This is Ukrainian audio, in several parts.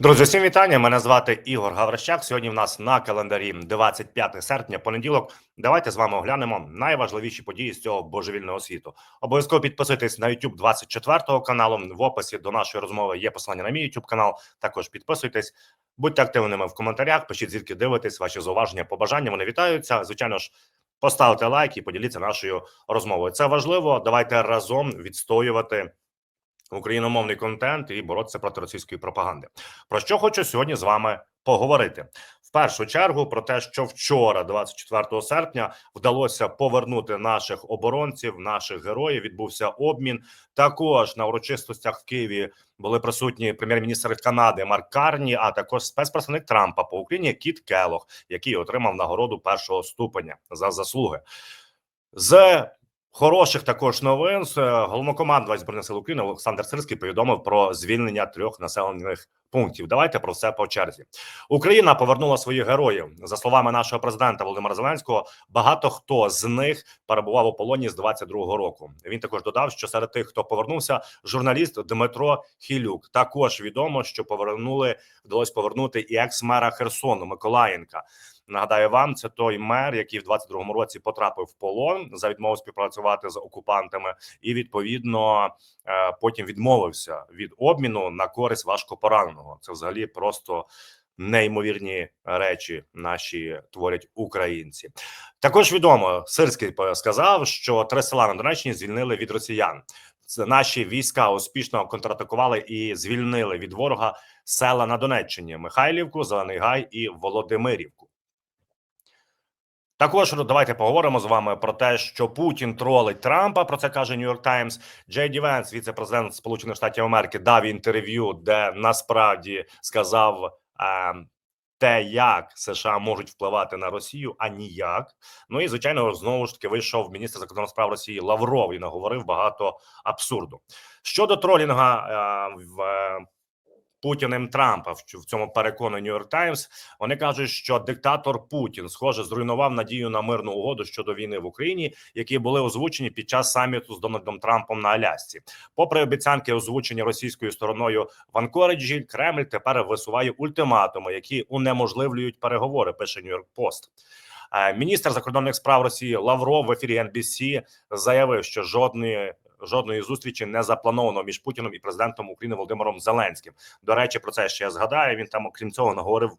Друзі, всім вітання. Мене звати Ігор Гаврищак. Сьогодні в нас на календарі 25 серпня, понеділок. Давайте з вами оглянемо найважливіші події з цього божевільного світу. Обов'язково підписуйтесь на YouTube 24 каналу. В описі до нашої розмови є посилання на мій YouTube канал. Також підписуйтесь, будьте активними в коментарях. Пишіть звідки дивитесь, ваші зауваження, побажання. Вони вітаються. Звичайно ж, поставте лайк і поділіться нашою розмовою. Це важливо. Давайте разом відстоювати україномовний контент і боротися проти російської пропаганди. Про що хочу сьогодні з вами поговорити в першу чергу про те, що вчора, 24 серпня, вдалося повернути наших оборонців, наших героїв. Відбувся обмін. Також на урочистостях в Києві були присутні прем'єр-міністр Канади Марк Карні, а також спецпредставник Трампа по Україні Кіт Келох, який отримав нагороду першого ступеня за заслуги. З Хороших також новин Е, головнокомандувач збройних сил України Олександр Сирський повідомив про звільнення трьох населених пунктів. Давайте про все по черзі. Україна повернула своїх героїв. За словами нашого президента Володимира Зеленського, багато хто з них перебував у полоні з 22-го року. Він також додав, що серед тих, хто повернувся, журналіст Дмитро Хілюк. Також відомо, що повернули вдалося повернути і екс-мера Херсону Миколаєнка. Нагадаю вам, це той мер, який в 22-му році потрапив в полон за відмову співпрацювати з окупантами, і відповідно е, потім відмовився від обміну на користь важкопораненого. Це взагалі просто. Неймовірні речі наші творять українці. Також відомо Сирський сказав, що три села на Донеччині звільнили від росіян. Це наші війська успішно контратакували і звільнили від ворога села на Донеччині: Михайлівку, Зелений Гай і Володимирівку. Також ну, давайте поговоримо з вами про те, що Путін тролить Трампа. Про це каже Нью-Йорк Таймс. Джей Ді Венс, віце-президент Сполучених Штатів Америки, дав інтерв'ю, де насправді сказав е, те, як США можуть впливати на Росію, а ніяк. Ну і звичайно, знову ж таки вийшов міністр закордонних справ Росії Лавров і наговорив багато абсурду щодо тролінга е, в. Путіним Трампа в цьому переконує Нью-Йорк Таймс. Вони кажуть, що диктатор Путін схоже зруйнував надію на мирну угоду щодо війни в Україні, які були озвучені під час саміту з Дональдом Трампом на Алясці. Попри обіцянки, озвучені російською стороною в Анкориджі, Кремль тепер висуває ультиматуми, які унеможливлюють переговори. Пише Нью-Йорк Пост. Міністр закордонних справ Росії Лавров в ефірі NBC заявив, що жодної жодної зустрічі не заплановано між Путіним і президентом України Володимиром Зеленським. До речі, про це ще я згадаю. Він там, окрім цього, наговорив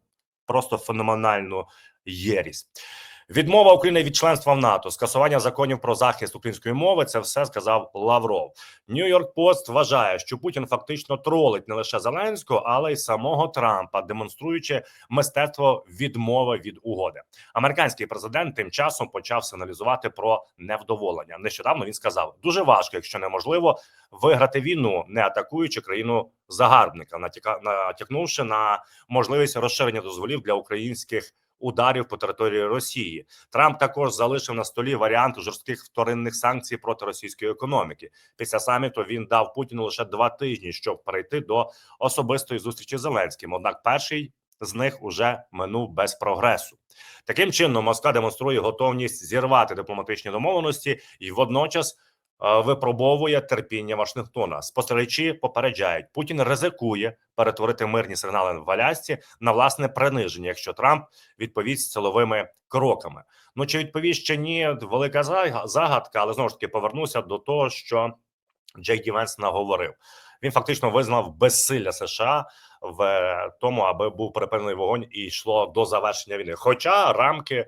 просто феноменальну єрість. Відмова України від членства в НАТО, скасування законів про захист української мови. Це все сказав Лавров. Нью-Йорк Пост вважає, що Путін фактично тролить не лише Зеленського, але й самого Трампа, демонструючи мистецтво відмови від угоди. Американський президент тим часом почав сигналізувати про невдоволення. Нещодавно він сказав: дуже важко, якщо неможливо, виграти війну, не атакуючи країну загарбника, натякнувши на можливість розширення дозволів для українських ударів по території Росії. Трамп також залишив на столі варіант жорстких вторинних санкцій проти російської економіки. Після саміту він дав Путіну лише два тижні, щоб перейти до особистої зустрічі з Зеленським. Однак, перший з них уже минув без прогресу. Таким чином Москва демонструє готовність зірвати дипломатичні домовленості і водночас. Е, випробовує терпіння Вашингтона. Спостерігачі попереджають, Путін ризикує перетворити мирні сигнали в Алясці на власне приниження, якщо Трамп відповість силовими кроками. Ну чи відповість чи ні? Велика загадка, але знову ж таки повернуся до того, що Джей Ді Венс наговорив. Він фактично визнав безсилля США в тому, аби був припинений вогонь і йшло до завершення війни. Хоча рамки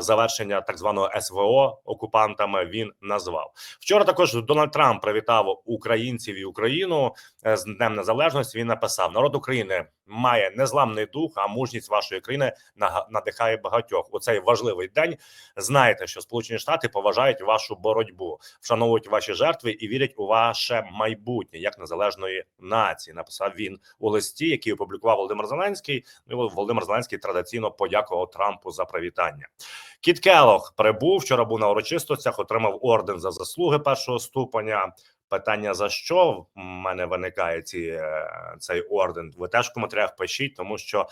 завершення так званого СВО окупантами він назвав вчора. Також Дональд Трамп привітав українців і Україну з Днем Незалежності. Він написав: народ України має незламний дух, а мужність вашої країни надихає багатьох. У цей важливий день знаєте, що Сполучені Штати поважають вашу боротьбу, вшановують ваші жертви і вірять у ваше майбутнє як незалежної нації. Написав він у листі, який опублікував Володимир Зеленський. Ну, Володимир Зеленський традиційно подякував Трампу за привітання. Кіт Келох прибув вчора. Був на урочистостях, отримав орден за заслуги першого ступеня. Питання за що в мене виникає ці е, цей орден? Ви теж коментарях пишіть, тому що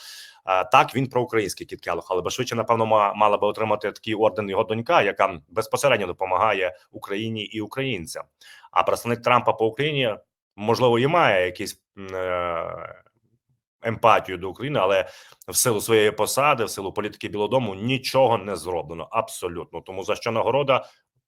е, так він про український кіт Келох, але швидше, напевно, мала би отримати такий орден його донька, яка безпосередньо допомагає Україні і українцям. А представник Трампа по Україні можливо і має якісь. Е, емпатію до України, але в силу своєї посади, в силу політики Білодому нічого не зроблено. Абсолютно. Тому за що нагорода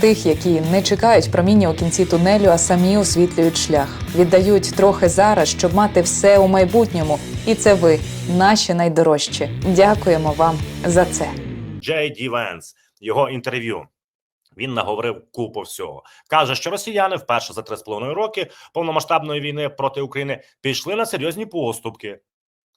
Тих, які не чекають проміння у кінці тунелю, а самі освітлюють шлях, віддають трохи зараз, щоб мати все у майбутньому. І це ви, наші найдорожчі. Дякуємо вам за це. Джей Ді Венс, його інтерв'ю. Він наговорив купу всього. Каже, що росіяни вперше за три з половиною роки повномасштабної війни проти України пішли на серйозні поступки.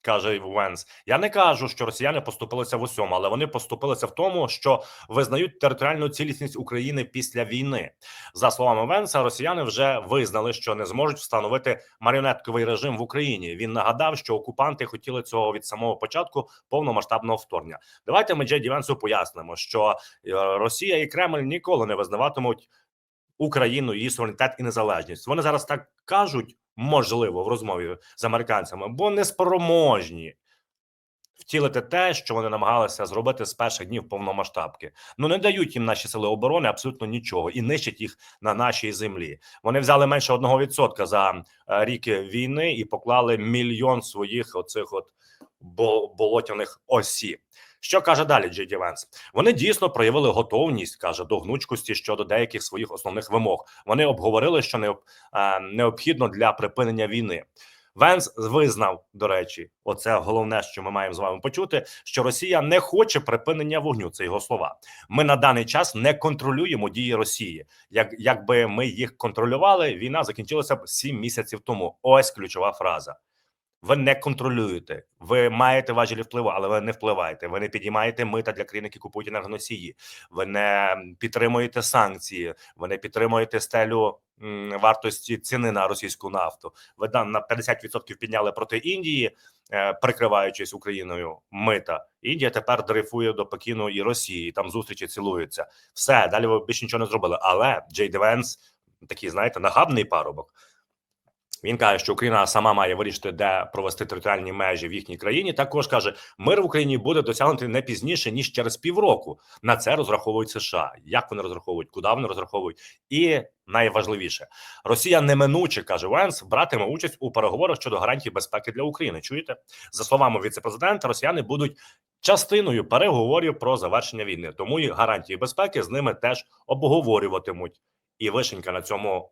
Каже Венс. Я не кажу, що росіяни поступилися в усьому, але вони поступилися в тому, що визнають територіальну цілісність України після війни. За словами Венса, росіяни вже визнали, що не зможуть встановити маріонетковий режим в Україні. Він нагадав, що окупанти хотіли цього від самого початку повномасштабного вторгнення. Давайте ми Джеді Венсу пояснимо, що е, Росія і Кремль ніколи не визнаватимуть Україну, її суверенітет і незалежність. Вони зараз так кажуть, можливо, в розмові з американцями, бо не спроможні втілити те, що вони намагалися зробити з перших днів повномасштабки. Ну не дають їм наші сили оборони абсолютно нічого і нищать їх на нашій землі. Вони взяли менше одного відсотка за е, рік війни і поклали мільйон своїх оцих от бо- болотяних осіб. Що каже далі Джей Венс? Вони дійсно проявили готовність, каже, до гнучкості щодо деяких своїх основних вимог. Вони обговорили, що е, необхідно для припинення війни. Венс визнав, до речі, оце головне, що ми маємо з вами почути, що Росія не хоче припинення вогню. Це його слова. Ми на даний час не контролюємо дії Росії. Як якби ми їх контролювали, війна закінчилася б сім місяців тому. Ось ключова фраза. Ви не контролюєте, ви маєте важелі впливу, але ви не впливаєте. Ви не підіймаєте мита для країн, які купують енергоносії. Ви не підтримуєте санкції, ви не підтримуєте стелю вартості ціни на російську нафту. Ви там на 50% підняли проти Індії, е, прикриваючись Україною мита. Індія тепер дрейфує до Пекіну і Росії. Там зустрічі цілуються. Все далі ви більше нічого не зробили. Але Джей Девенс такий, знаєте, нагабний парубок. Він каже, що Україна сама має вирішити, де провести територіальні межі в їхній країні. Також каже, мир в Україні буде досягнути не пізніше ніж через півроку. На це розраховують США. Як вони розраховують, куди вони розраховують, і найважливіше, Росія неминуче каже Венс, братиме участь у переговорах щодо гарантій безпеки для України. Чуєте за словами віцепрезидента, Росіяни будуть частиною переговорів про завершення війни. Тому і гарантії безпеки з ними теж обговорюватимуть. І вишенька на цьому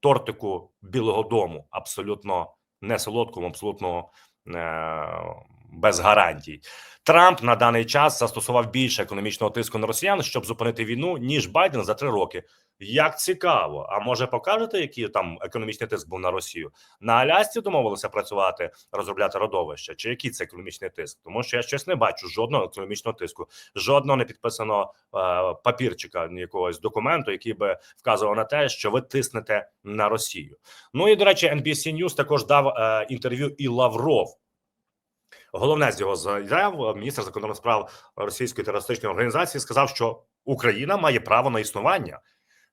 тортику Білого Дому, абсолютно не солодкому, абсолютно е- без гарантій. Трамп на даний час застосував більше економічного тиску на росіян, щоб зупинити війну, ніж Байден за три роки. Як цікаво, а може покажете, який там економічний тиск був на Росію? На Алясці домовилися працювати, розробляти родовище, чи який це економічний тиск? Тому що я щось не бачу жодного економічного тиску, жодного не підписаного е, папірчика, якогось документу, який би вказував на те, що ви тиснете на Росію. Ну і до речі, NBC News також дав е, інтерв'ю і Лавров. Головне з його заяв міністр закордонних справ російської терористичної організації сказав, що Україна має право на існування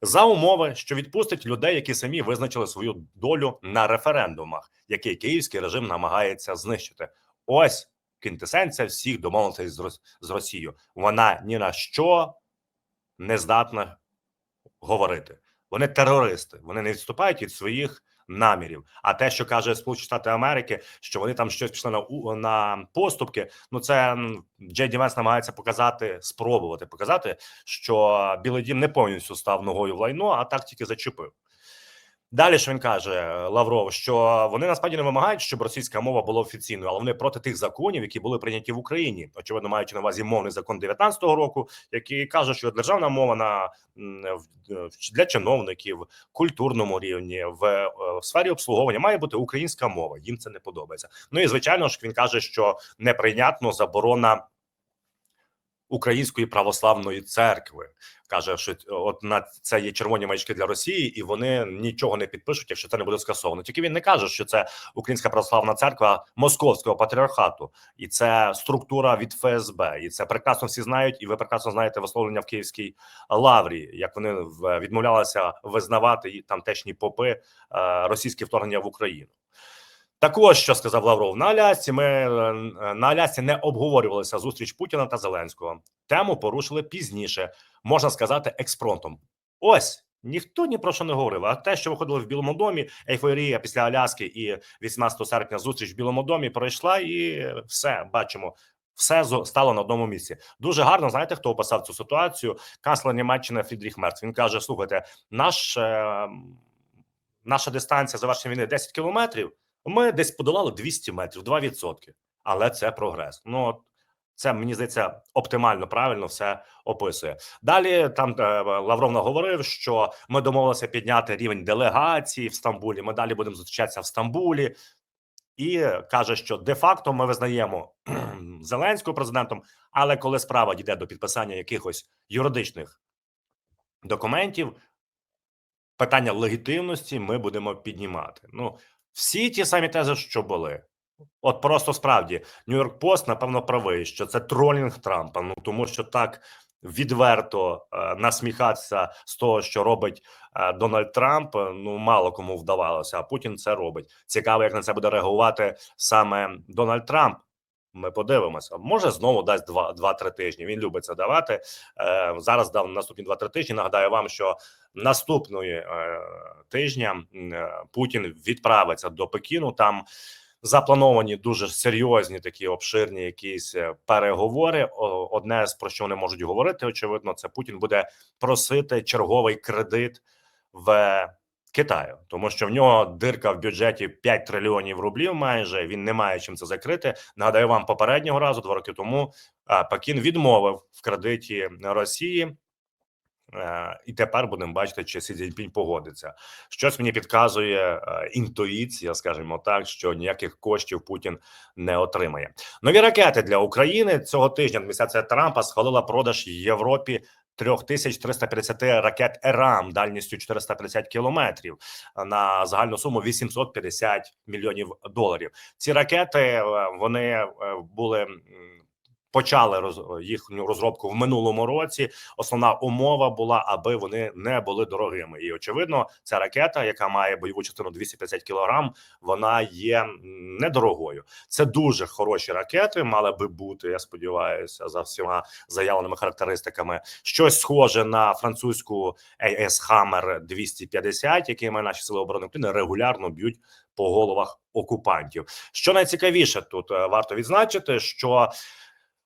за умови, що відпустить людей, які самі визначили свою долю на референдумах, який київський режим намагається знищити. Ось квінтесенція всіх домовленостей з, з Росією. Вона ні на що не здатна говорити. Вони терористи, вони не відступають від своїх намірів. А те, що каже Сполучені Штати Америки, що вони там щось пішли на на поступки. Ну це м, Джей Ді Венс намагається показати, спробувати показати, що Білий Дім не повністю став ногою в лайно, а так тільки зачепив. Далі що він каже Лавров, що вони насправді не вимагають, щоб російська мова була офіційною, але вони проти тих законів, які були прийняті в Україні. Очевидно, маючи на увазі мовний закон 19-го року, який каже, що державна мова на в- для чиновників, культурному рівні, в, е, в сфері обслуговування має бути українська мова. Їм це не подобається. Ну і звичайно ж він каже, що неприйнятно заборона Української православної церкви. Каже, що от на це є червоні маячки для Росії, і вони нічого не підпишуть, якщо це не буде скасовано. Тільки він не каже, що це Українська православна церква Московського патріархату, і це структура від ФСБ. І це прекрасно всі знають, і ви прекрасно знаєте висловлення в Київській лаврі, як вони відмовлялися визнавати тамтешні попи е, російське вторгнення в Україну. Також що сказав Лавров на Алясці, ми е, на Алясці не обговорювалися зустріч Путіна та Зеленського. Тему порушили пізніше, можна сказати, експронтом. Ось ніхто ні про що не говорив. А те, що виходило в Білому домі, ейфорія після Аляски і 18 серпня зустріч в Білому домі пройшла, і все бачимо. Все стало на одному місці. Дуже гарно. Знаєте, хто описав цю ситуацію? Канцлер Німеччини Фрідріх Мерц. Він каже: слухайте, наш е, наша дистанція завершення війни 10 кілометрів. Ми десь подолали 200 метрів, 2%. Але це прогрес. Ну це мені здається оптимально правильно все описує. Далі там е, Лавров наговорив, що ми домовилися підняти рівень делегації в Стамбулі. Ми далі будемо зустрічатися в Стамбулі, і каже, що де-факто ми визнаємо Зеленського президентом. Але коли справа дійде до підписання якихось юридичних документів, питання легітимності ми будемо піднімати. Ну всі ті самі тези, що були. От просто справді Нью-Йорк Пост, напевно, правий, що це тролінг Трампа. Ну тому що так відверто е, насміхатися з того, що робить е, Дональд Трамп. е, Ну мало кому вдавалося, а Путін це робить. Цікаво, як на це буде реагувати саме Дональд Трамп. Ми подивимося. Може знову дасть два два-три тижні. Він любить це давати. Е, зараз дав наступні два-три тижні. Нагадаю вам, що наступної е, тижня е, Путін відправиться до Пекіну. Там заплановані дуже серйозні такі обширні якісь е, переговори. Одне з про що вони можуть говорити, очевидно, це Путін буде просити черговий кредит в Китаю, тому що в нього дирка в бюджеті 5 трильйонів рублів. Майже він не має чим це закрити. Нагадаю вам попереднього разу, два роки тому а, Пекін відмовив в кредиті Росії. Е, І тепер будемо бачити, чи Сі Цзіньпінь погодиться. Щось мені підказує е, інтуїція, скажімо так, що ніяких коштів Путін не отримає. Нові ракети для України цього тижня. Адміністрація Трампа схвалила продаж Європі 3350 ракет ЕРАМ дальністю 450 кілометрів на загальну суму 850 мільйонів доларів. Ці ракети е, вони е, були. Почали роз, їхню розробку в минулому році. Основна умова була, аби вони не були дорогими. І очевидно, ця ракета, яка має бойову частину 250 кілограм, вона є недорогою. Це дуже хороші ракети, мали би бути. Я сподіваюся, за всіма заявленими характеристиками. Щось схоже на французьку AS Hammer 250, якими наші сили оборони України регулярно б'ють по головах окупантів. Що найцікавіше тут е, варто відзначити, що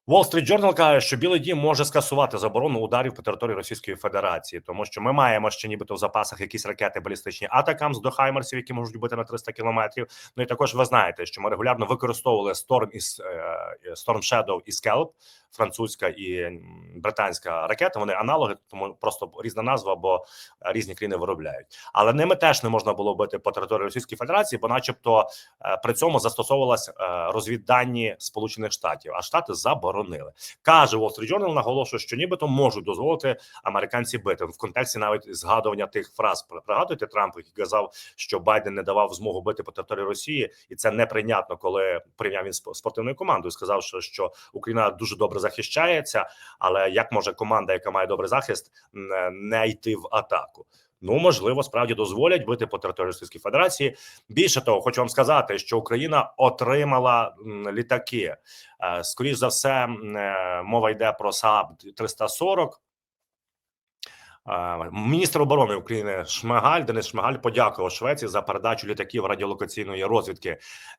Wall Street Journal каже, що Білий Дім може скасувати заборону ударів по території Російської Федерації, тому що ми маємо ще нібито в запасах якісь ракети балістичні Атакамс до Хаймерсів, які можуть бути на 300 кілометрів. Ну і також ви знаєте, що ми регулярно використовували Storm із е, Storm Shadow і Scalp, французька і британська ракета. Вони аналоги, тому просто різна назва, бо е, різні країни виробляють. Але ними теж не можна було бити по території Російської Федерації, бо, начебто, е, при цьому застосовувалась е, розвіддані Сполучених Штатів, а штати заборонили. Каже Wall Street Journal, наголошує, що нібито можуть дозволити американці бити в контексті навіть згадування тих фраз. Пригадуєте Трамп, який казав, що Байден не давав змогу бити по території Росії, і це неприйнятно, коли прийняв він спортивною командою. Сказав, що, що Україна дуже добре захищається, але як може команда, яка має добрий захист, не- не йти в атаку? Ну можливо, справді дозволять бити по території Російської Федерації. Більше того, хочу вам сказати, що Україна отримала літаки. Скоріше за все, е, мова йде про СААБ 340. Міністр оборони України Шмигаль Денис Шмигаль подякував Швеції за передачу літаків радіолокаційної розвідки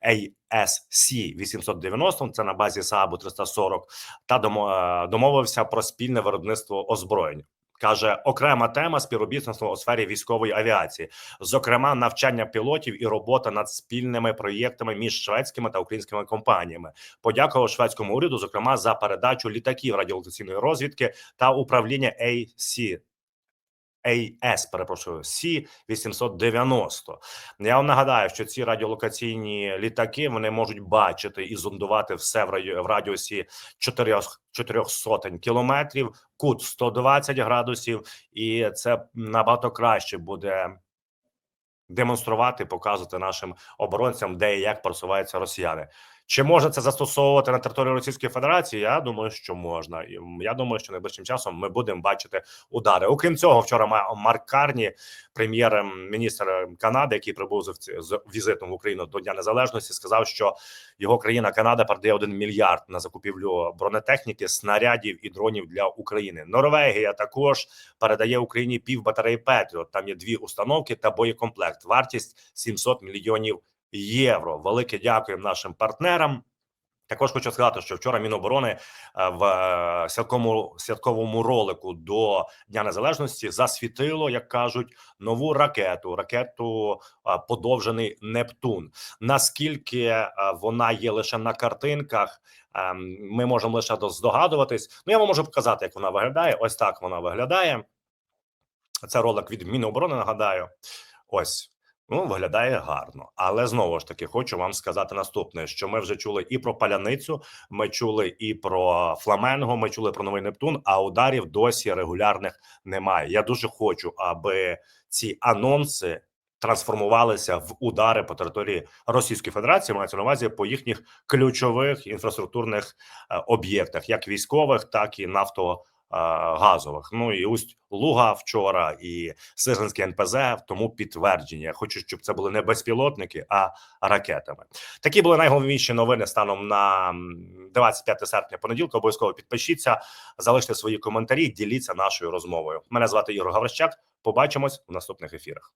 ASC 890, Це на базі СААБу 340, та е, домовився про спільне виробництво озброєнь. Каже, окрема тема співробітництва у сфері військової авіації, зокрема, навчання пілотів і робота над спільними проєктами між шведськими та українськими компаніями. Подякував шведському уряду, зокрема, за передачу літаків радіолокаційної розвідки та управління AC AS, перепрошую, Сі 890 Я вам нагадаю, що ці радіолокаційні літаки вони можуть бачити і зондувати все в раді- в радіусі 4, 4 сотень кілометрів, кут 120 градусів, і це набагато краще буде демонструвати, показувати нашим оборонцям, де і як просуваються росіяни. Чи можна це застосовувати на території Російської Федерації? Я думаю, що можна. І я думаю, що найближчим часом ми будемо бачити удари. Окрім цього, вчора Ма- Марк Карні, прем'єр-міністр Канади, який прибув з, візитом в Україну до Дня Незалежності, сказав, що його країна Канада передає 1 мільярд на закупівлю бронетехніки, снарядів і дронів для України. Норвегія також передає Україні пів батареї Петріот. Там є дві установки та боєкомплект. Вартість 700 мільйонів євро. Велике дякуємо нашим партнерам. Також хочу сказати, що вчора Міноборони е, в е, святковому святковому ролику до Дня Незалежності засвітило, як кажуть, нову ракету ракету е, подовжений Нептун. Наскільки вона є лише на картинках, е, ми можемо лише до- здогадуватись. Ну я вам можу показати, як вона виглядає. Ось так вона виглядає. Це ролик від Міноборони. Нагадаю, ось. Ну, виглядає гарно, але знову ж таки хочу вам сказати наступне: що ми вже чули і про паляницю, ми чули і про фламенго, ми чули про новий Нептун. А ударів досі регулярних немає. Я дуже хочу, аби ці анонси трансформувалися в удари по території Російської Федерації. Мається на увазі по їхніх ключових інфраструктурних е, об'єктах, як військових, так і нафто. Газових, ну і усть Луга вчора, і Сижинський НПЗ тому підтвердження. Я хочу, щоб це були не безпілотники, а ракетами. Такі були найголовніші новини станом на м, 25 серпня. Понеділка обов'язково підпишіться, залиште свої коментарі, діліться нашою розмовою. Мене звати Ігор Гаврищак. Побачимось в наступних ефірах.